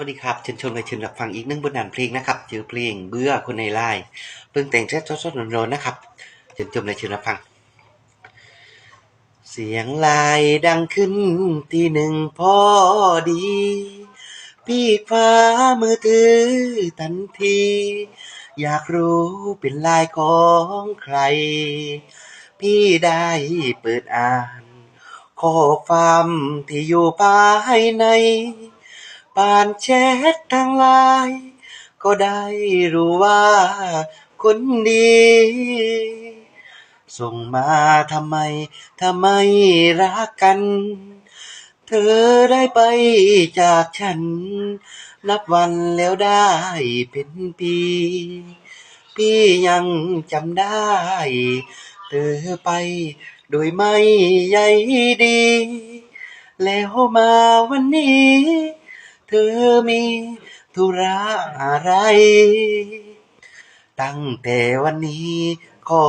วัสดีครับเชิญชวนไปเชิญรับฟังอีกหนึ่งบทนานเพลงนะครับชื่อเพลงเบื่อคนในไลน์เพิ่งแต่งแค่สดๆร้อนๆนะครับเชิญชมเลยเชิญรับฟัง เสียงลายดังขึ้นตีหนึ่งพอดี พี่คว้ามือถือทันที อยากรู้เป็นลายของใคร พี่ได้เปิดอ่าน ข้อความที่อยู่ภายใน ปานแชททางไลน์ก็ได้รู้ว่า คนดี ส่งมาทำไมทำไมรักกัน เธอได้ไปจากฉัน นับวันแล้วได้เป็นปี พี่ยังจำได้ เธอไปโดยไม่ใยดี แล้วมาวันนี้ ธอมีธุระอะไร ตั้งแต่วันนี้ขอ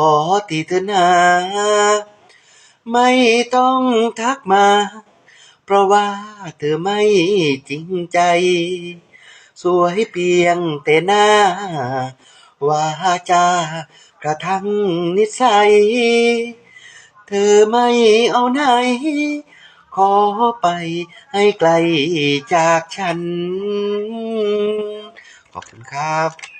ที่เธอนาไม่ต้องทักมา เพราะว่าเธอไม่จริงใจ สวยเพียงแต่หน้าวาจากระทั่งนิสัย เธอไม่เอาไหน ขอไปให้ไกลจากฉัน ขอบคุณครับ